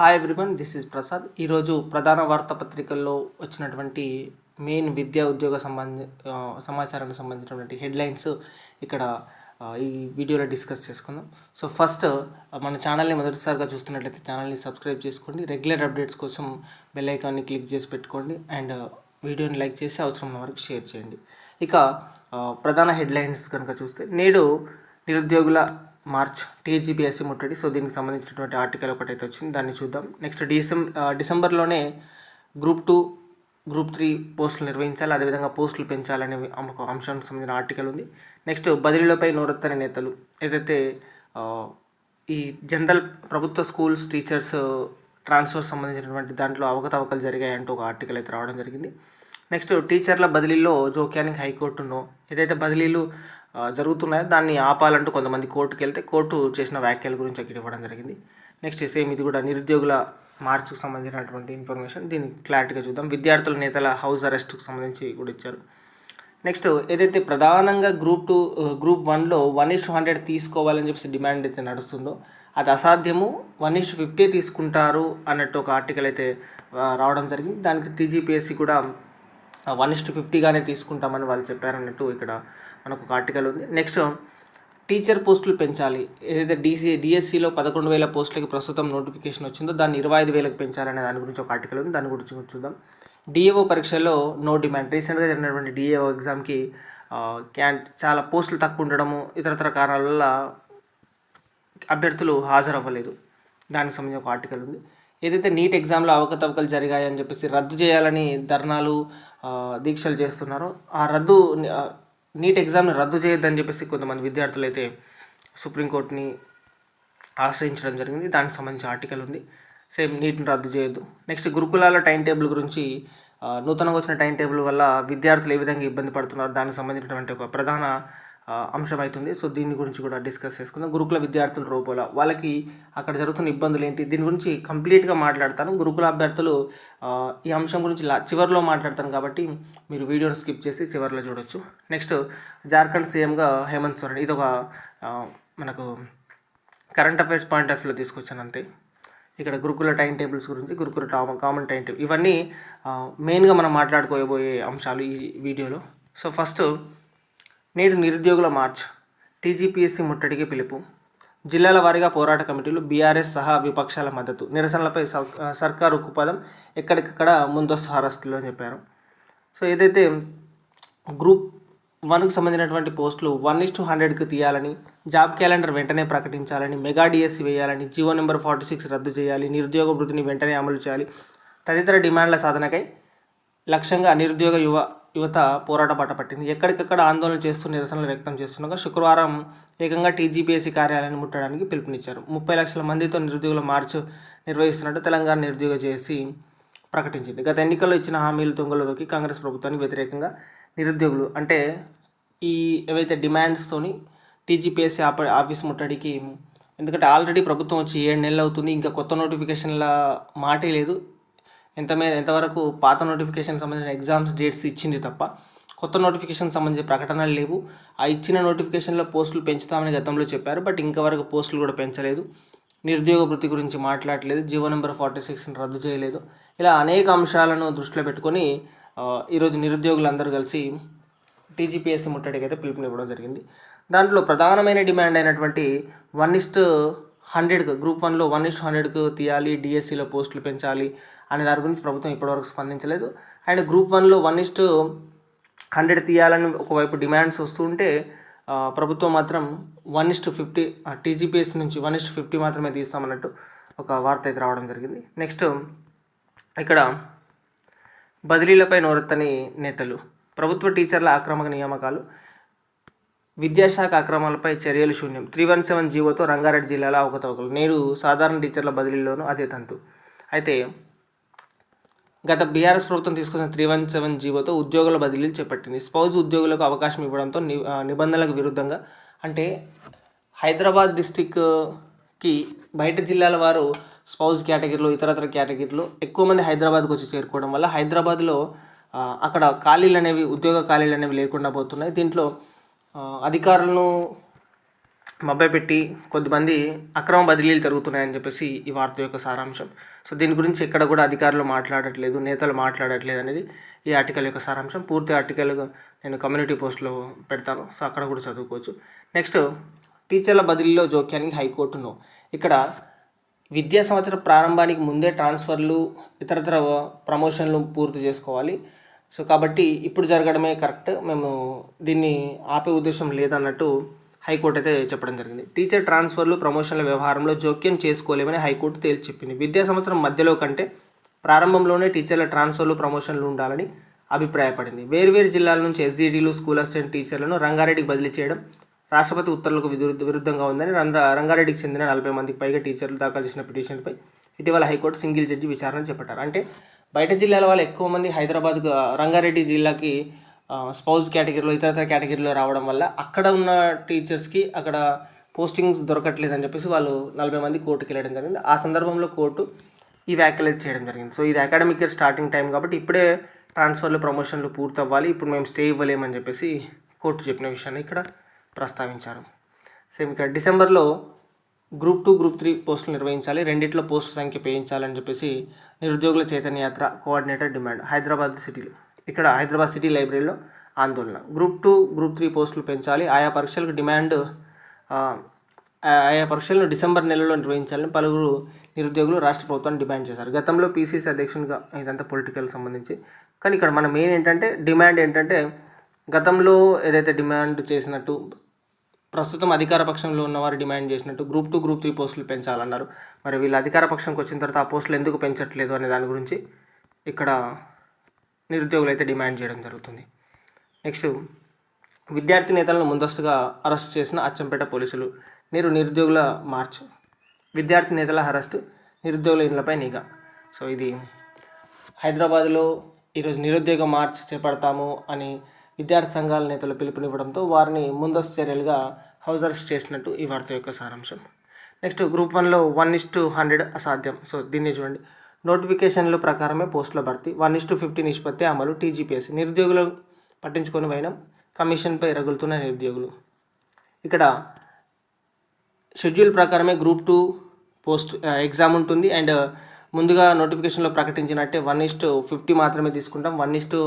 Hi everyone this is Prasad ఈరోజు ప్రధాన వార్తాపత్రికల్లో వచ్చినటువంటి మెయిన్ విద్యా ఉద్యోగ సంబంధి సమాచారానికి సంబంధించినటువంటి హెడ్లైన్స్ ఇక్కడ ఈ వీడియోలో డిస్కస్ చేసుకుందాం. సో ఫస్ట్ మన ఛానల్ని మొదటిసారిగా చూస్తున్నట్లయితే ఛానల్ని సబ్స్క్రైబ్ చేసుకోండి. రెగ్యులర్ అప్డేట్స్ కోసం బెల్ ఐకాన్ని క్లిక్ చేసి పెట్టుకోండి అండ్ వీడియోని లైక్ చేసి అవసరం ఉన్న వరకు షేర్ చేయండి. ఇక ప్రధాన హెడ్లైన్స్ కనుక చూస్తే నేడు నిరుద్యోగుల మార్చ్ టీజీపీఎస్సీ ముట్టడి. సో దీనికి సంబంధించినటువంటి ఆర్టికల్ ఒకటైతే వచ్చింది. దాన్ని చూద్దాం. నెక్స్ట్ డిసెం డిసెంబర్లోనే గ్రూప్ టూ గ్రూప్ త్రీ పోస్టులు నిర్వహించాలి. అదేవిధంగా పోస్టులు పెంచాలనే ఒక అంశానికి సంబంధించిన ఆర్టికల్ ఉంది. నెక్స్ట్ బదిలీలపై నోరెత్తని నేతలు. ఏదైతే ఈ జనరల్ ప్రభుత్వ స్కూల్స్ టీచర్స్ ట్రాన్స్ఫర్ సంబంధించినటువంటి దాంట్లో అవకతవకలు జరిగాయంటూ ఒక ఆర్టికల్ అయితే రావడం జరిగింది. నెక్స్ట్ టీచర్ల బదిలీలో జోక్యానికి హైకోర్టును ఏదైతే బదిలీలు జరుగుతున్నాయి. దాన్ని ఆపాలంటూ కొంతమంది కోర్టుకు వెళ్తే కోర్టు చేసిన వ్యాఖ్యల గురించి అక్కడ ఇవ్వడం జరిగింది. నెక్స్ట్ సేమ్ ఇది కూడా నిరుద్యోగుల మార్చుకు సంబంధించినటువంటి ఇన్ఫర్మేషన్. దీన్ని క్లారిటీగా చూద్దాం. విద్యార్థుల నేతల హౌస్ అరెస్ట్కు సంబంధించి కూడా ఇచ్చారు. నెక్స్ట్ ఏదైతే ప్రధానంగా గ్రూప్ టూ గ్రూప్ వన్లో వన్ ఇస్ హండ్రెడ్ తీసుకోవాలని చెప్పేసి డిమాండ్ అయితే నడుస్తుందో అది అసాధ్యము. వన్ ఇస్ ఫిఫ్టీ తీసుకుంటారు అన్నట్టు ఒక ఆర్టికల్ అయితే రావడం జరిగింది. దానికి టీజీపీఎస్సీ కూడా వన్ ఇస్ ఫిఫ్టీగానే తీసుకుంటామని వాళ్ళు చెప్పారన్నట్టు ఇక్కడ మనకు ఒక ఆర్టికల్ ఉంది. నెక్స్ట్ టీచర్ పోస్టులు పెంచాలి. ఏదైతే డీసీ డిఎస్సిలో పదకొండు వేల పోస్టులకి ప్రస్తుతం నోటిఫికేషన్ వచ్చిందో దాన్ని ఇరవై ఐదు వేలకు పెంచాలనే దాని గురించి ఒక ఆర్టికల్ ఉంది. దాని గురించి చూద్దాం. డిఏఓ పరీక్షలో నో డిమాండ్ రీసెంట్గా జరిగినటువంటి డిఏఓ ఎగ్జామ్కి క్యాన్ చాలా పోస్టులు తక్కువ ఉండడము ఇతరతర కారణాల వల్ల అభ్యర్థులు హాజరవ్వలేదు. దానికి సంబంధించిన ఒక ఆర్టికల్ ఉంది. ఏదైతే నీట్ ఎగ్జామ్లో అవకతవకలు జరిగాయని చెప్పేసి రద్దు చేయాలని ధర్నాలు దీక్షలు చేస్తున్నారో ఆ రద్దు నీట్ ఎగ్జామ్ని రద్దు చేయొద్దని చెప్పేసి కొంతమంది విద్యార్థులు అయితే సుప్రీంకోర్టుని ఆశ్రయించడం జరిగింది. దానికి సంబంధించిన ఆర్టికల్ ఉంది. సేమ్ నీట్ని రద్దు చేయొద్దు. నెక్స్ట్ గురుకులాల టైం టేబుల్ గురించి నూతనంగా వచ్చిన టైం టేబుల్ వల్ల విద్యార్థులు ఏ విధంగా ఇబ్బంది పడుతున్నారు దానికి సంబంధించినటువంటి ఒక ప్రధాన అంశం అవుతుంది. సో దీని గురించి కూడా డిస్కస్ చేసుకుందాం. గురుకుల విద్యార్థుల రూపంలో వాళ్ళకి అక్కడ జరుగుతున్న ఇబ్బందులు ఏంటి? దీని గురించి కంప్లీట్గా మాట్లాడతాను. గురుకుల అభ్యర్థులు ఈ అంశం గురించి లా చివరిలో మాట్లాడతాను కాబట్టి మీరు వీడియోని స్కిప్ చేసి చివరిలో చూడొచ్చు. నెక్స్ట్ జార్ఖండ్ సీఎంగా హేమంత్ సోరెన్. ఇది ఒక మనకు కరెంట్ అఫైర్స్ పాయింట్ ఆఫ్ వ్యూలో తీసుకొచ్చాను అంతే. ఇక్కడ గురుకుల టైం టేబుల్స్ గురించి గురుకుల టామ కామన్ టైం టేబుల్ ఇవన్నీ మెయిన్గా మనం మాట్లాడుకోబోయే అంశాలు ఈ వీడియోలో. సో ఫస్ట్ నేడు నిరుద్యోగుల మార్చ్. టీజీపీఎస్సీ ముట్టడికి పిలుపు. జిల్లాల వారీగా పోరాట కమిటీలు బీఆర్ఎస్ సహా విపక్షాల మద్దతు. నిరసనలపై సర్కారు ఉక్కుపదం ఎక్కడికక్కడ ముందస్తు అరెస్టులు అని చెప్పారు. సో ఏదైతే గ్రూప్ వన్కి సంబంధించినటువంటి పోస్టులు వన్ ఇస్ టు హండ్రెడ్కి తీయాలని జాబ్ క్యాలెండర్ వెంటనే ప్రకటించాలని మెగా డిఎస్సి వేయాలని జీవో నెంబర్ ఫార్టీ సిక్స్ రద్దు చేయాలి నిరుద్యోగ వృత్తిని వెంటనే అమలు చేయాలి తదితర డిమాండ్ల సాధనకై లక్ష్యంగా నిరుద్యోగ యువ యువత పోరాట బాట పట్టింది. ఎక్కడికక్కడ ఆందోళన చేస్తూ నిరసనలు వ్యక్తం చేస్తుండగా శుక్రవారం ఏకంగా టీజీపీఎస్సీ కార్యాలయాన్ని ముట్టడానికి పిలుపునిచ్చారు. ముప్పై లక్షల మందితో నిరుద్యోగుల మార్చ్ నిర్వహిస్తున్నట్టు తెలంగాణ నిరుద్యోగ చేసి ప్రకటించింది. గత ఎన్నికల్లో ఇచ్చిన హామీలు తొంగలోకి కాంగ్రెస్ ప్రభుత్వానికి వ్యతిరేకంగా నిరుద్యోగులు అంటే ఈ ఏవైతే డిమాండ్స్తోని టీజీపీఎస్సీ ఆప ఆఫీస్ ముట్టడికి ఎందుకంటే ఆల్రెడీ ప్రభుత్వం వచ్చి ఏడు నెలలు అవుతుంది ఇంకా కొత్త నోటిఫికేషన్ల మాటే లేదు. ఎంత మే ఎంతవరకు పాత నోటిఫికేషన్ సంబంధించిన ఎగ్జామ్స్ డేట్స్ ఇచ్చింది తప్ప కొత్త నోటిఫికేషన్ సంబంధించిన ప్రకటనలు లేవు. ఆ ఇచ్చిన నోటిఫికేషన్లో పోస్టులు పెంచుతామని గతంలో చెప్పారు బట్ ఇంకవరకు పోస్టులు కూడా పెంచలేదు. నిరుద్యోగ వృత్తి గురించి మాట్లాడలేదు జీవో నెంబర్ ఫార్టీ సిక్స్ని రద్దు చేయలేదు. ఇలా అనేక అంశాలను దృష్టిలో పెట్టుకొని ఈరోజు నిరుద్యోగులందరూ కలిసి టీజీపీఎస్సీ ముట్టడికి అయితే పిలుపునివ్వడం జరిగింది. దాంట్లో ప్రధానమైన డిమాండ్ అయినటువంటి వన్ ఇస్ట్ హండ్రెడ్కు గ్రూప్ వన్లో వన్ ఇస్ట్ హండ్రెడ్కు తీయాలి డిఎస్సిలో పోస్టులు పెంచాలి అనే దాని గురించి ప్రభుత్వం ఇప్పటివరకు స్పందించలేదు. అండ్ గ్రూప్ వన్లో వన్ ఇస్ట్ హండ్రెడ్ తీయాలని ఒకవైపు డిమాండ్స్ వస్తుంటే ప్రభుత్వం మాత్రం one is to fifty TGPS నుంచి వన్ ఇస్ట్ ఫిఫ్టీ మాత్రమే తీస్తామన్నట్టు ఒక వార్త అయితే రావడం జరిగింది. నెక్స్ట్ ఇక్కడ బదిలీలపై నోరెత్తని నేతలు ప్రభుత్వ టీచర్ల ఆక్రమక నియామకాలు విద్యాశాఖ అక్రమాలపై చర్యలు శూన్యం. త్రీ వన్ సెవెన్ జీవోతో రంగారెడ్డి జిల్లాలో అవకతవకలు. నేడు సాధారణ టీచర్ల బదిలీలోనూ అదే తంతు. అయితే గత బీఆర్ఎస్ ప్రభుత్వం తీసుకున్న త్రీ వన్ సెవెన్ జీవోతో ఉద్యోగుల బదిలీలు చేపట్టింది. స్పౌజ్ ఉద్యోగులకు అవకాశం ఇవ్వడంతో ని నిబంధనలకు విరుద్ధంగా అంటే హైదరాబాద్ డిస్టిక్కి బయట జిల్లాల వారు స్పౌజ్ కేటగిరీలో ఇతరతర కేటగిరీలో ఎక్కువ మంది హైదరాబాద్కు వచ్చి చేరుకోవడం వల్ల హైదరాబాద్లో అక్కడ ఖాళీలు అనేవి ఉద్యోగ ఖాళీలు అనేవి లేకుండా పోతున్నాయి. దీంట్లో అధికారులను మభ్యపెట్టి కొద్దిమంది అక్రమ బదిలీలు జరుగుతున్నాయని చెప్పేసి ఈ వార్త యొక్క సారాంశం. సో దీని గురించి ఎక్కడ కూడా అధికారులు మాట్లాడట్లేదు నేతలు మాట్లాడట్లేదు అనేది ఈ ఆర్టికల్ యొక్క సారాంశం. పూర్తి ఆర్టికల్ నేను కమ్యూనిటీ పోస్ట్లో పెడతాను సో అక్కడ కూడా చదువుకోవచ్చు. నెక్స్ట్ టీచర్ల బదిలీలో జోక్యానికి హైకోర్టు నో. ఇక్కడ విద్యా సంవత్సరం ప్రారంభానికి ముందే ట్రాన్స్ఫర్లు ఇతరతర ప్రమోషన్లు పూర్తి చేసుకోవాలి. సో కాబట్టి ఇప్పుడు జరగడమే కరెక్ట్. మేము దీన్ని ఆపే ఉద్దేశం లేదన్నట్టు హైకోర్టు అయితే చెప్పడం జరిగింది. టీచర్ ట్రాన్స్ఫర్లు ప్రమోషన్ల వ్యవహారంలో జోక్యం చేసుకోలేమని హైకోర్టు తేల్చి చెప్పింది విద్యా సంవత్సరం మధ్యలో కంటే ప్రారంభంలోనే టీచర్ల ట్రాన్స్ఫర్లు ప్రమోషన్లు ఉండాలని అభిప్రాయపడింది. వేర్వేరు జిల్లాల నుంచి ఎస్జీడీలు స్కూల్ అసిస్టెంట్ టీచర్లను రంగారెడ్డికి బదిలీ చేయడం రాష్ట్రపతి ఉత్తర్వులకు విరుద్ధ విరుద్ధంగా ఉందని రంగ రంగారెడ్డికి చెందిన నలభై మందికి పైగా టీచర్లు దాఖలు చేసిన పిటిషన్పై ఇటీవల హైకోర్టు సింగిల్ జడ్జి విచారణ చేపట్టారు. అంటే బయట జిల్లాల వాళ్ళు ఎక్కువ మంది హైదరాబాద్ రంగారెడ్డి జిల్లాకి స్పౌజ్ కేటగిరీలో ఇతరతర కేటగిరీలో రావడం వల్ల అక్కడ ఉన్న టీచర్స్కి అక్కడ పోస్టింగ్స్ దొరకట్లేదు అని చెప్పేసి వాళ్ళు నలభై మంది కోర్టుకి వెళ్ళడం జరిగింది. ఆ సందర్భంలో కోర్టు ఈ వ్యాఖ్యలు చేయడం జరిగింది. సో ఇది అకాడమిక్ ఇయర్ స్టార్టింగ్ టైం కాబట్టి ఇప్పుడే ట్రాన్స్ఫర్లు ప్రమోషన్లు పూర్తి అవ్వాలి ఇప్పుడు మేము స్టే ఇవ్వలేమని చెప్పేసి కోర్టు చెప్పిన విషయాన్ని ఇక్కడ ప్రస్తావించారు. సేమ్ ఇక్కడ డిసెంబర్లో గ్రూప్ టూ గ్రూప్ త్రీ పోస్టులు నిర్వహించాలి. రెండిట్లో పోస్టు సంఖ్య పెంచాలని చెప్పేసి నిరుద్యోగుల చైతన్య యాత్ర కోఆర్డినేటర్ డిమాండ్ హైదరాబాద్ సిటీలో. ఇక్కడ హైదరాబాద్ సిటీ లైబ్రరీలో ఆందోళన. గ్రూప్ టూ గ్రూప్ త్రీ పోస్టులు పెంచాలి. ఆయా పరీక్షలకు డిమాండ్ ఆయా పరీక్షలను డిసెంబర్ నెలలో నిర్వహించాలని పలువురు నిరుద్యోగులు రాష్ట్ర ప్రభుత్వాన్ని డిమాండ్ చేశారు. గతంలో పీసీసీ అధ్యక్షునిగా ఇదంతా పొలిటికల్ సంబంధించి. కానీ ఇక్కడ మన మెయిన్ ఏంటంటే డిమాండ్ ఏంటంటే గతంలో ఏదైతే డిమాండ్ చేసినట్టు ప్రస్తుతం అధికార పక్షంలో ఉన్నవారు డిమాండ్ చేసినట్టు గ్రూప్ టూ గ్రూప్ త్రీ పోస్టులు పెంచాలన్నారు. మరి వీళ్ళు అధికార పక్షంకి వచ్చిన తర్వాత ఆ పోస్టులు ఎందుకు పెంచట్లేదు అనే దాని గురించి ఇక్కడ నిరుద్యోగులు అయితే డిమాండ్ చేయడం జరుగుతుంది. నెక్స్ట్ విద్యార్థి నేతలను ముందస్తుగా అరెస్ట్ చేసిన అచ్చంపేట పోలీసులు నేరు నిరుద్యోగుల మార్చ్. విద్యార్థి నేతల అరెస్ట్ నిరుద్యోగుల ఇళ్ళపై నిఘా. సో ఇది హైదరాబాద్లో ఈరోజు నిరుద్యోగ మార్చ్ చేపడతాము అని విద్యార్థి సంఘాల నేతలు పిలుపునివ్వడంతో వారిని ముందస్తు చర్యలుగా హౌస్ అరెస్ట్ చేసినట్టు ఈ వార్త యొక్క సారాంశం. నెక్స్ట్ గ్రూప్ వన్లో వన్ ఇస్ టు హండ్రెడ్ అసాధ్యం. సో దీన్ని చూడండి. నోటిఫికేషన్ల ప్రకారమే పోస్టుల భర్తీ వన్ ఇస్ టు ఫిఫ్టీ నిష్పత్తి అమలు టీజీపీఎస్సీ నిరుద్యోగులు పట్టించుకొని పోయినాం కమిషన్పై రగులుతున్న నిరుద్యోగులు. ఇక్కడ షెడ్యూల్ ప్రకారమే గ్రూప్ టూ పోస్ట్ ఎగ్జామ్ ఉంటుంది. అండ్ ముందుగా నోటిఫికేషన్లో ప్రకటించినట్టే వన్ ఇస్టు ఫిఫ్టీ మాత్రమే తీసుకుంటాం. వన్ ఇస్టు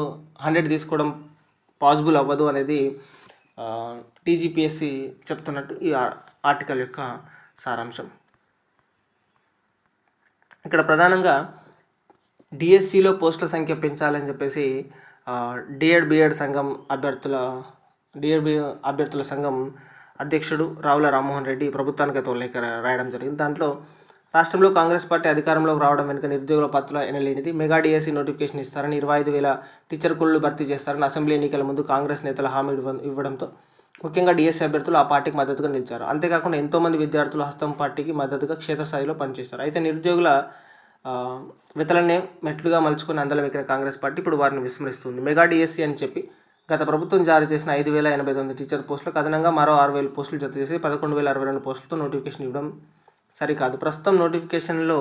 హండ్రెడ్ తీసుకోవడం పాసిబుల్ అవ్వదు అనేది టీజీపీఎస్సి చెప్తున్నట్టు ఈ ఆర్టికల్ యొక్క సారాంశం. ఇక్కడ ప్రధానంగా డిఎస్సిలో పోస్టుల సంఖ్య పెంచాలని చెప్పేసి డిఎడ్ బిఎడ్ సంఘం అభ్యర్థుల డిఎడ్ అభ్యర్థుల సంఘం అధ్యక్షుడు రావుల రామ్మోహన్ రెడ్డి ప్రభుత్వానికి అయితే లేఖ రాయడం జరిగింది. దాంట్లో రాష్ట్రంలో కాంగ్రెస్ పార్టీ అధికారంలోకి రావడం వెనుక నిరుద్యోగుల పత్రుల ఎనలేనిది. మెగా డిఎస్సి నోటిఫికేషన్ ఇస్తారని ఇరవై ఐదు వేల టీచర్ కుళ్ళు భర్తీ చేస్తారని అసెంబ్లీ ఎన్నికల ముందు కాంగ్రెస్ నేతల హామీ ఇవ్వ- ఇవ్వడంతో ముఖ్యంగా డిఎస్సీ అభ్యర్థులు ఆ పార్టీకి మద్దతుగా నిలిచారు. అంతేకాకుండా ఎంతోమంది విద్యార్థులు హస్తం పార్టీకి మద్దతుగా క్షేత్రస్థాయిలో పనిచేస్తారు అయితే నిరుద్యోగుల వితలనే మెట్లుగా మలుచుకుని అందలం ఎక్కిన కాంగ్రెస్ పార్టీ ఇప్పుడు వారిని విస్మరిస్తుంది. మెగా డిఎస్సీ అని చెప్పి గత ప్రభుత్వం జారీ చేసిన ఐదు వేల ఎనభై తొమ్మిది టీచర్ పోస్టులకు అదనంగా మరో ఆరు వేల పోస్టులు జత చేసి పదకొండు వేల అరవై రెండు పోస్టులతో నోటిఫికేషన్ ఇవ్వడం సరికాదు. ప్రస్తుతం నోటిఫికేషన్లో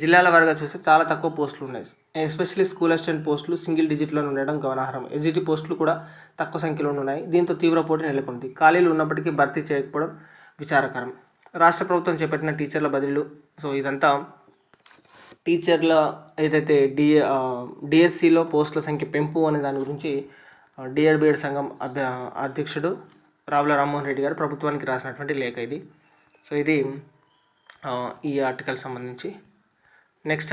జిల్లాల వారిగా చూస్తే చాలా తక్కువ పోస్టులు ఉన్నాయి. ఎస్పెషల్లీ స్కూల్ అసిస్టెంట్ పోస్టులు సింగిల్ డిజిట్లో ఉండడం గమనార్హం. ఎస్జిటి పోస్టులు కూడా తక్కువ సంఖ్యలో ఉన్నాయి. దీంతో తీవ్ర పోటీ నెలకొంది. ఖాళీలు ఉన్నప్పటికీ భర్తీ చేయకపోవడం విచారకరం. రాష్ట్ర ప్రభుత్వం చేపట్టిన టీచర్ల బదిలీలు సో ఇదంతా టీచర్ల ఏదైతే డి డిఎస్సిలో పోస్టుల సంఖ్య పెంపు అనే దాని గురించి డిఎడ్ బిఎడ్ సంఘం అభ్య అధ్యక్షుడు రావుల రామ్మోహన్ రెడ్డి గారు ప్రభుత్వానికి రాసినటువంటి లేఖ ఇది. సో ఇది ఈ ఆర్టికల్ సంబంధించి నెక్స్ట్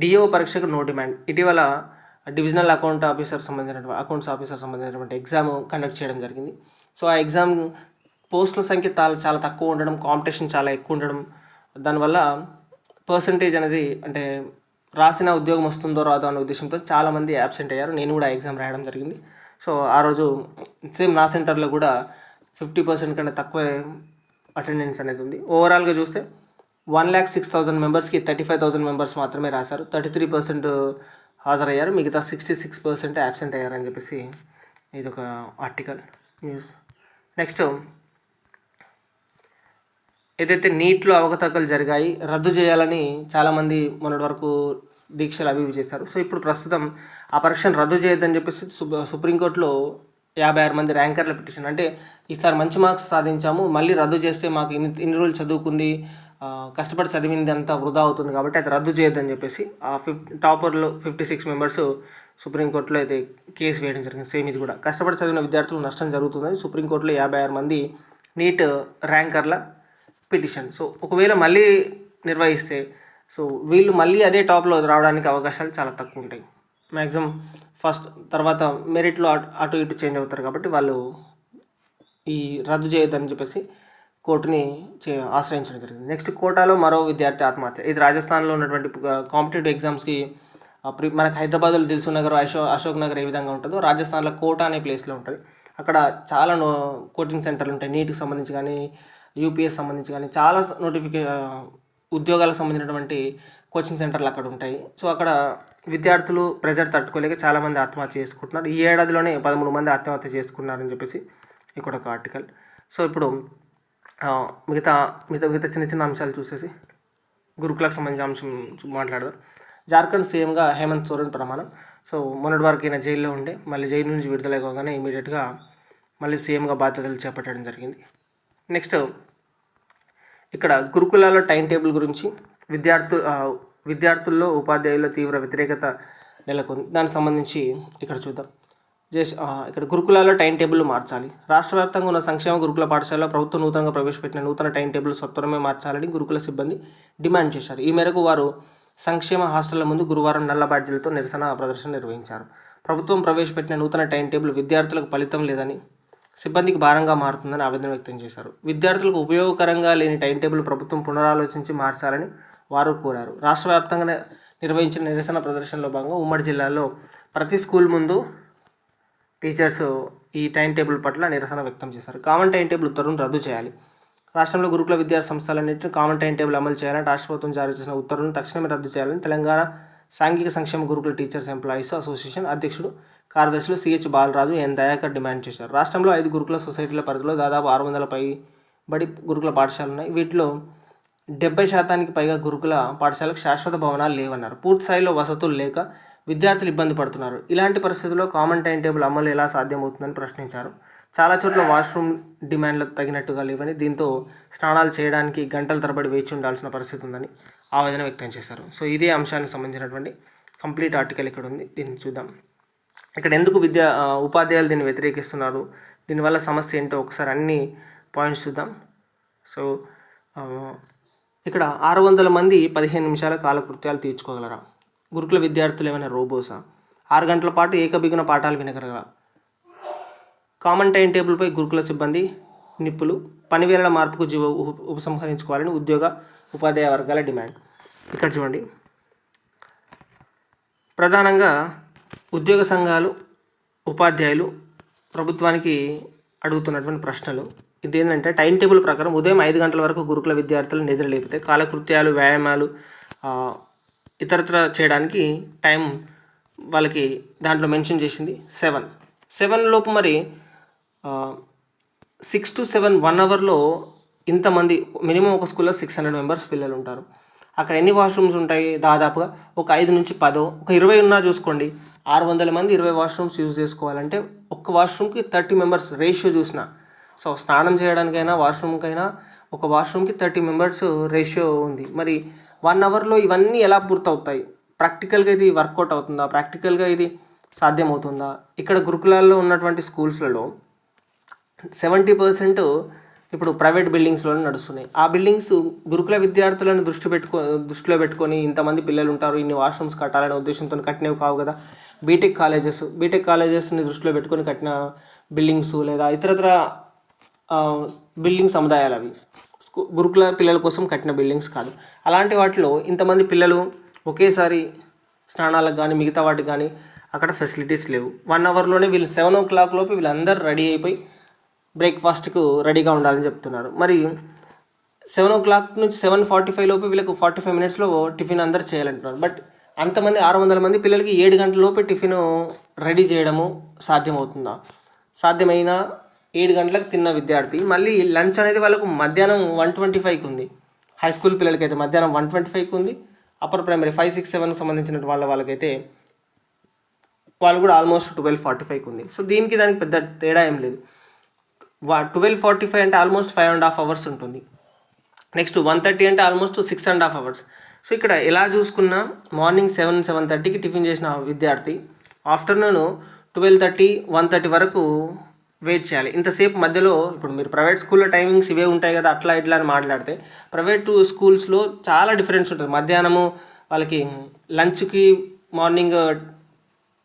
డిఓ పరీక్షకు నో డిమాండ్ ఇటీవల డివిజనల్ అకౌంట్ ఆఫీసర్ సంబంధించినటువంటి అకౌంట్స్ ఆఫీసర్ సంబంధించినటువంటి ఎగ్జామ్ కండక్ట్ చేయడం జరిగింది. సో ఆ ఎగ్జామ్ పోస్టుల సంఖ్య చాలా చాలా తక్కువ ఉండడం కాంపిటీషన్ చాలా ఎక్కువ ఉండడం దానివల్ల పర్సంటేజ్ అనేది అంటే రాసిన ఉద్యోగం వస్తుందో రాదో అనే ఉద్దేశంతో చాలామంది యాబ్సెంట్ అయ్యారు. నేను కూడా ఎగ్జామ్ రాయడం జరిగింది. సో ఆ రోజు సేమ్ నా సెంటర్లో కూడా ఫిఫ్టీ పర్సెంట్ కంటే తక్కువ అటెండెన్స్ అనేది ఉంది. ఓవరాల్గా చూస్తే వన్ ల్యాక్ సిక్స్ థౌసండ్ మెంబర్స్కి థర్టీ ఫైవ్ థౌసండ్ మెంబర్స్ మాత్రమే రాశారు. థర్టీ త్రీ పర్సెంట్ హాజరయ్యారు. మిగతా సిక్స్టీ సిక్స్ పర్సెంట్ యాబ్సెంట్ అయ్యారని చెప్పేసి ఇది ఒక ఆర్టికల్ న్యూస్ నెక్స్ట్ ఏదైతే నీట్లో అవకతవకలు జరిగాయి రద్దు చేయాలని చాలామంది మొన్నటి వరకు దీక్షలు అవి ఇవి చేస్తారు సో ఇప్పుడు ప్రస్తుతం ఆ పరీక్షను రద్దు చేయొద్దని చెప్పేసి సుప్రీంకోర్టులో యాభై ఆరు మంది ర్యాంకర్ల పిటిషన్ అంటే ఈసారి మంచి మార్క్స్ సాధించాము మళ్ళీ రద్దు చేస్తే మాకు ఇన్ని ఇన్ని రోజులు చదువుకుంది కష్టపడి చదివింది అంతా వృధా అవుతుంది కాబట్టి అది రద్దు చేయొద్దని చెప్పేసి ఆ ఫిఫ్ టాపర్లో ఫిఫ్టీ సిక్స్ మెంబర్స్ సుప్రీంకోర్టులో అయితే కేసు వేయడం జరిగింది. సేమ్ ఇది కూడా. కష్టపడి చదివిన విద్యార్థులకు నష్టం జరుగుతుందని సుప్రీంకోర్టులో యాభై ఆరు మంది నీట్ ర్యాంకర్ల పిటిషన్. సో ఒకవేళ మళ్ళీ నిర్వహిస్తే సో వీళ్ళు మళ్ళీ అదే టాప్లో రావడానికి అవకాశాలు చాలా తక్కువ ఉంటాయి. మ్యాక్సిమం ఫస్ట్ తర్వాత మెరిట్లో అటు అటు ఇటు చేంజ్ అవుతారు కాబట్టి వాళ్ళు ఈ రద్దు చేయొద్దని చెప్పేసి కోర్టుని చే ఆశ్రయించడం జరిగింది. నెక్స్ట్ కోటాలో మరో విద్యార్థి ఆత్మహత్య. ఇది రాజస్థాన్లో ఉన్నటువంటి కాంపిటేటివ్ ఎగ్జామ్స్కి మనకు హైదరాబాద్లో దిల్సు నగర్ అశో అశోక్ నగర్ ఏ విధంగా ఉంటుందో రాజస్థాన్లో కోట అనే ప్లేస్లో ఉంటుంది. అక్కడ చాలా నో కోచింగ్ సెంటర్లు ఉంటాయి. నీట్కి సంబంధించి కానీ యూపీఎస్ సంబంధించి కానీ చాలా నోటిఫికే ఉద్యోగాలకు సంబంధించినటువంటి కోచింగ్ సెంటర్లు అక్కడ ఉంటాయి. సో అక్కడ విద్యార్థులు ప్రెజర్ తట్టుకోలేక చాలామంది ఆత్మహత్య చేసుకుంటున్నారు. ఈ ఏడాదిలోనే పదమూడు మంది ఆత్మహత్య చేసుకున్నారని చెప్పేసి ఇక్కడ ఒక ఆర్టికల్. సో ఇప్పుడు మిగతా మిగతా మిగతా చిన్న చిన్న అంశాలు చూసేసి గురుకులకు సంబంధించిన అంశం మాట్లాడదాం. జార్ఖండ్ సీఎంగా హేమంత్ సోరెన్ ప్రమాణం. సో మొన్నటి వరకు ఈయన జైల్లో ఉండే మళ్ళీ జైలు నుంచి విడుదల కాగానే ఇమీడియట్గా మళ్ళీ సీఎంగా బాధ్యతలు చేపట్టడం జరిగింది. నెక్స్ట్ ఇక్కడ గురుకులాల టైం టేబుల్ గురించి విద్యార్థు విద్యార్థుల్లో ఉపాధ్యాయుల్లో తీవ్ర వ్యతిరేకత నెలకొంది. దానికి సంబంధించి ఇక్కడ చూద్దాం. జస్ ఇక్కడ గురుకులాల్లో టైం టేబుల్ మార్చాలి. రాష్ట్ర వ్యాప్తంగా ఉన్న సంక్షేమ గురుకుల పాఠశాలలో ప్రభుత్వం నూతనంగా ప్రవేశపెట్టిన నూతన టైం టేబుల్ సత్వరమే మార్చాలని గురుకుల సిబ్బంది డిమాండ్ చేశారు. ఈ మేరకు వారు సంక్షేమ హాస్టళ్ళ ముందు గురువారం నల్ల బ్యాడ్జీలతో నిరసన ప్రదర్శన నిర్వహించారు. ప్రభుత్వం ప్రవేశపెట్టిన నూతన టైం టేబుల్ విద్యార్థులకు ఫలితం లేదని సిబ్బందికి భారంగా మారుతుందని ఆవేదన వ్యక్తం చేశారు. విద్యార్థులకు ఉపయోగకరంగా లేని టైం టేబుల్ ప్రభుత్వం పునరాలోచించి మార్చాలని వారు కోరారు. రాష్ట్ర వ్యాప్తంగా నిర్వహించిన నిరసన ప్రదర్శనలో భాగంగా ఉమ్మడి జిల్లాలో ప్రతి స్కూల్ ముందు టీచర్స్ ఈ టైం టేబుల్ పట్ల నిరసన వ్యక్తం చేశారు. కామన్ టైం టేబుల్ ఉత్తర్వును రద్దు చేయాలి. రాష్ట్రంలో గురుకుల విద్యా సంస్థలన్నింటినీ కామన్ టైం టేబుల్ అమలు చేయాలని రాష్ట్ర ప్రభుత్వం జారీ చేసిన ఉత్తర్వులను తక్షణమే రద్దు చేయాలని తెలంగాణ సాంఘిక సంక్షేమ గురుకుల టీచర్స్ ఎంప్లాయీస్ అసోసియేషన్ అధ్యక్షుడు కార్యదర్శులు CH Balaraju N Dayakar demand చేశారు. రాష్ట్రంలో ఐదు గురుకుల సొసైటీల పరిధిలో దాదాపు ఆరు వందల పై బడి గురుకుల పాఠశాలలు ఉన్నాయి. వీటిలో డెబ్బై శాతానికి పైగా గురుకుల పాఠశాలకు శాశ్వత భవనాలు లేవన్నారు. పూర్తి స్థాయిలో వసతులు లేక విద్యార్థులు ఇబ్బంది పడుతున్నారు. ఇలాంటి పరిస్థితుల్లో కామన్ టైం టేబుల్ అమలు ఎలా సాధ్యమవుతుందని ప్రశ్నించారు. చాలా చోట్ల వాష్రూమ్ డిమాండ్లకు తగినట్టుగా లేవని దీంతో స్నానాలు చేయడానికి గంటల తరబడి వేచి ఉండాల్సిన పరిస్థితి ఉందని ఆవేదన వ్యక్తం చేశారు. సో ఇదే అంశానికి సంబంధించినటువంటి కంప్లీట్ ఆర్టికల్ ఇక్కడ ఉంది. దీన్ని చూద్దాం. ఇక్కడ ఎందుకు విద్యా ఉపాధ్యాయులు దీన్ని వ్యతిరేకిస్తున్నారు? దీనివల్ల సమస్య ఏంటో ఒకసారి అన్ని పాయింట్స్ చూద్దాం. సో ఇక్కడ ఆరు వందల మంది పదిహేను నిమిషాల కాలకృత్యాలు తీర్చుకోగలరా? గురుకుల విద్యార్థులు ఏమైనా రోబోసా? ఆరు గంటల పాటు ఏకబిగున పాఠాలు వినగలగా కామన్ టైం టేబుల్పై గురుకుల సిబ్బంది నిప్పులు పనివేళ్ళ మార్పుకు జీవ ఉపసంహరించుకోవాలని ఉద్యోగ ఉపాధ్యాయ వర్గాల డిమాండ్. ఇక్కడ చూడండి. ప్రధానంగా ఉద్యోగ సంఘాలు ఉపాధ్యాయులు ప్రభుత్వానికి అడుగుతున్నటువంటి ప్రశ్నలు. ఇదేంటంటే టైం టేబుల్ ప్రకారం ఉదయం ఐదు గంటల వరకు గురుకుల విద్యార్థులు నిద్ర లేపితే కాలకృత్యాలు వ్యాయామాలు ఇతరత్ర చేయడానికి టైం వాళ్ళకి దాంట్లో మెన్షన్ చేసింది సెవెన్. సెవెన్ లోపు మరి సిక్స్ టు సెవెన్ వన్ అవర్లో ఇంతమంది మినిమం ఒక స్కూల్లో సిక్స్ హండ్రెడ్ మెంబర్స్ పిల్లలు ఉంటారు అక్కడ ఎన్ని వాష్రూమ్స్ ఉంటాయి? దాదాపుగా ఒక ఐదు నుంచి పదో ఒక ఇరవై ఉన్నా చూసుకోండి. ఆరు వందల మంది ఇరవై వాష్రూమ్స్ యూజ్ చేసుకోవాలంటే ఒక్క వాష్రూమ్కి థర్టీ మెంబర్స్ రేషియో చూసిన. సో స్నానం చేయడానికైనా వాష్రూమ్కైనా ఒక వాష్రూమ్కి థర్టీ మెంబర్స్ రేషియో ఉంది. మరి వన్ అవర్లో ఇవన్నీ ఎలా పూర్తవుతాయి? ప్రాక్టికల్గా ఇది వర్కౌట్ అవుతుందా? ప్రాక్టికల్గా ఇది సాధ్యమవుతుందా? ఇక్కడ గురుకులాల్లో ఉన్నటువంటి స్కూల్స్లలో సెవెంటీ పర్సెంట్ ఇప్పుడు ప్రైవేట్ బిల్డింగ్స్లోనే నడుస్తున్నాయి. ఆ బిల్డింగ్స్ గురుకుల విద్యార్థులను దృష్టి పెట్టుకో దృష్టిలో పెట్టుకొని ఇంతమంది పిల్లలు ఉంటారు ఇన్ని వాష్రూమ్స్ కట్టాలనే ఉద్దేశంతో కట్టినవి కావు కదా. బీటెక్ కాలేజెస్ బీటెక్ కాలేజెస్ని దృష్టిలో పెట్టుకొని కట్టిన బిల్డింగ్స్ లేదా ఇతరత్ర బిల్డింగ్ సముదాయాలు అవి. గురుకుల పిల్లల కోసం కట్టిన బిల్డింగ్స్ కాదు. అలాంటి వాటిలో ఇంతమంది పిల్లలు ఒకేసారి స్నానాలకు కానీ మిగతా వాటికి కానీ అక్కడ ఫెసిలిటీస్ లేవు. వన్ అవర్లోనే వీళ్ళు సెవెన్ ఓ క్లాక్ లోపు వీళ్ళందరూ రెడీ అయిపోయి బ్రేక్ఫాస్ట్కు రెడీగా ఉండాలని చెప్తున్నారు. మరి సెవెన్ ఓ క్లాక్ నుంచి సెవెన్ ఫార్టీ ఫైవ్ లోపు వీళ్ళకు ఫార్టీ ఫైవ్ మినిట్స్లో టిఫిన్ అందరు చేయాలంటున్నారు. బట్ అంతమంది ఆరు వందల మంది పిల్లలకి ఏడు గంటల లోపే టిఫిన్ రెడీ చేయడము సాధ్యమవుతుందా? సాధ్యమైనా ఏడు గంటలకు తిన్న విద్యార్థి. మళ్ళీ లంచ్ అనేది వాళ్ళకు మధ్యాహ్నం వన్ ట్వంటీ ఫైవ్కి ఉంది. హై స్కూల్ పిల్లలకి అయితే మధ్యాహ్నం వన్ ట్వంటీ ఫైవ్కి ఉంది. అప్పర్ ప్రైమరీ ఫైవ్ సిక్స్ సెవెన్కి సంబంధించిన వాళ్ళ వాళ్ళకైతే వాళ్ళు కూడా ఆల్మోస్ట్ ట్వెల్వ్ ఫార్టీ ఫైవ్కి ఉంది. సో దీనికి దానికి పెద్ద తేడా ఏం లేదు. వా ట్వెల్వ్ ఫార్టీ ఫైవ్ అంటే almost five and half hours ఉంటుంది. నెక్స్ట్ వన్ థర్టీ అంటే almost six and half hours. So ఇక్కడ ఎలా చూసుకున్నా మార్నింగ్ సెవెన్ సెవెన్ థర్టీకి టిఫిన్ చేసిన విద్యార్థి afternoon twelve thirty one thirty వరకు వెయిట్ చేయాలి. ఇంతసేపు మధ్యలో ఇప్పుడు మీరు ప్రైవేట్ స్కూల్లో టైమింగ్స్ ఇవే ఉంటాయి కదా అట్లా ఇట్లా అని మాట్లాడితే ప్రైవేట్ స్కూల్స్లో చాలా డిఫరెన్స్ ఉంటుంది. మధ్యాహ్నము వాళ్ళకి లంచ్కి మార్నింగ్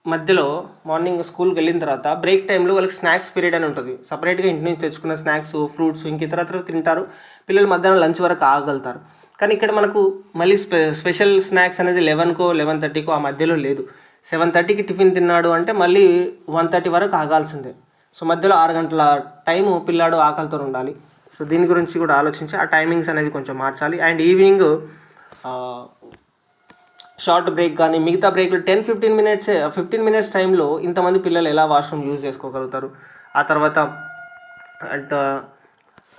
మధ్యలో మార్నింగ్ స్కూల్కి వెళ్ళిన తర్వాత బ్రేక్ టైంలో వాళ్ళకి స్నాక్స్ పీరియడ్ అని ఉంటుంది. సపరేట్గా ఇంటి నుంచి తెచ్చుకున్న స్నాక్స్ ఫ్రూట్స్ ఇంక ఇతరత్ర తింటారు. పిల్లలు మధ్యాహ్నం లంచ్ వరకు ఆగలుగుతారు. కానీ ఇక్కడ మనకు మళ్ళీ స్పె స్పెషల్ స్నాక్స్ అనేది లెవెన్కో లెవెన్ థర్టీకో ఆ మధ్యలో లేదు. సెవెన్ థర్టీకి టిఫిన్ తిన్నాడు అంటే మళ్ళీ వన్ థర్టీ వరకు ఆగాల్సిందే. సో మధ్యలో ఆరు గంటల టైము పిల్లాడు ఆకలితో ఉండాలి. సో దీని గురించి కూడా ఆలోచించి ఆ టైమింగ్స్ అనేది కొంచెం మార్చాలి. అండ్ ఈవినింగ్ షార్ట్ బ్రేక్ కానీ మిగతా బ్రేక్లు ten fifteen minutes fifteen minutes టైంలో ఇంతమంది పిల్లలు ఎలా వాష్రూమ్ యూజ్ చేసుకోగలుగుతారు? ఆ తర్వాత and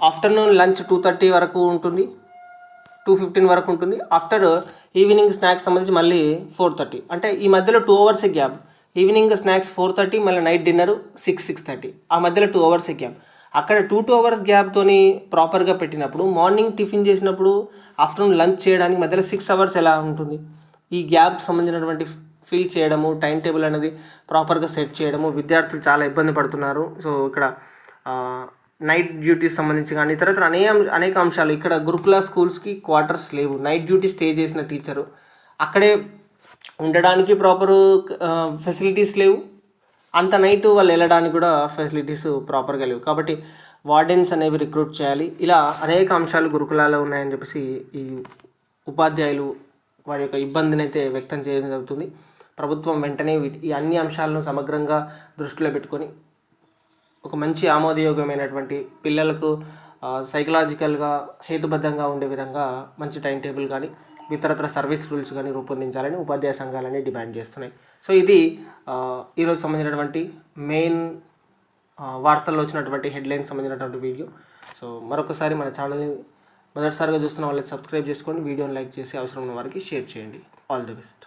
afternoon lunch two thirty వరకు ఉంటుంది. టూ ఫిఫ్టీన్ వరకు ఉంటుంది. ఆఫ్టర్ ఈవినింగ్ స్నాక్స్ సంబంధించి మళ్ళీ ఫోర్ థర్టీ. అంటే ఈ మధ్యలో two hours gap. Evening snacks four thirty మళ్ళీ night dinner six six thirty. ఆ మధ్యలో టూ అవర్స్ ఎక్కాం. అక్కడ టూ టూ అవర్స్ గ్యాప్తోని ప్రాపర్గా పెట్టినప్పుడు మార్నింగ్ టిఫిన్ చేసినప్పుడు ఆఫ్టర్నూన్ లంచ్ చేయడానికి మధ్యలో సిక్స్ అవర్స్ ఎలా ఉంటుంది? ఈ గ్యాప్ సంబంధించినటువంటి ఫిల్ చేయడము టైం టేబుల్ అనేది ప్రాపర్గా సెట్ చేయడము విద్యార్థులు చాలా ఇబ్బంది పడుతున్నారు. సో ఇక్కడ నైట్ డ్యూటీస్ సంబంధించి కానీ తర్వాత అనేక అనేక అంశాలు. ఇక్కడ గురుకుల స్కూల్స్కి క్వార్టర్స్ లేవు. నైట్ డ్యూటీ స్టే చేసిన టీచరు. అక్కడే ఉండడానికి ప్రాపరు ఫెసిలిటీస్ లేవు. అంత నైట్ వాళ్ళు వెళ్ళడానికి కూడా ఫెసిలిటీస్ ప్రాపర్గా లేవు. కాబట్టి వార్డెన్స్ అనేవి రిక్రూట్ చేయాలి. ఇలా అనేక అంశాలు గురుకులాల్లో ఉన్నాయని చెప్పేసి ఈ ఉపాధ్యాయులు వారి యొక్క ఇబ్బందిని అయితే వ్యక్తం చేయడం జరుగుతుంది. ప్రభుత్వం వెంటనే వీటి ఈ అన్ని అంశాలను సమగ్రంగా దృష్టిలో పెట్టుకొని ఒక మంచి ఆమోదయోగ్యమైనటువంటి పిల్లలకు సైకలాజికల్గా హేతుబద్ధంగా ఉండే విధంగా మంచి టైం టేబుల్ కానీ ఇతరత్ర సర్వీస్ రూల్స్ కానీ రూపొందించాలని ఉపాధ్యాయ సంఘాలని డిమాండ్ చేస్తున్నాయి. సో ఇది ఈరోజు సంబంధించినటువంటి మెయిన్ వార్తల్లో వచ్చినటువంటి హెడ్లైన్ సంబంధించినటువంటి వీడియో. సో మరొకసారి మన ఛానల్ని మొదటిసారిగా చూస్తున్న వాళ్ళకి సబ్స్క్రైబ్ చేసుకోండి వీడియోని లైక్ చేసి అవసరం ఉన్న వారికి షేర్ చేయండి. All the best.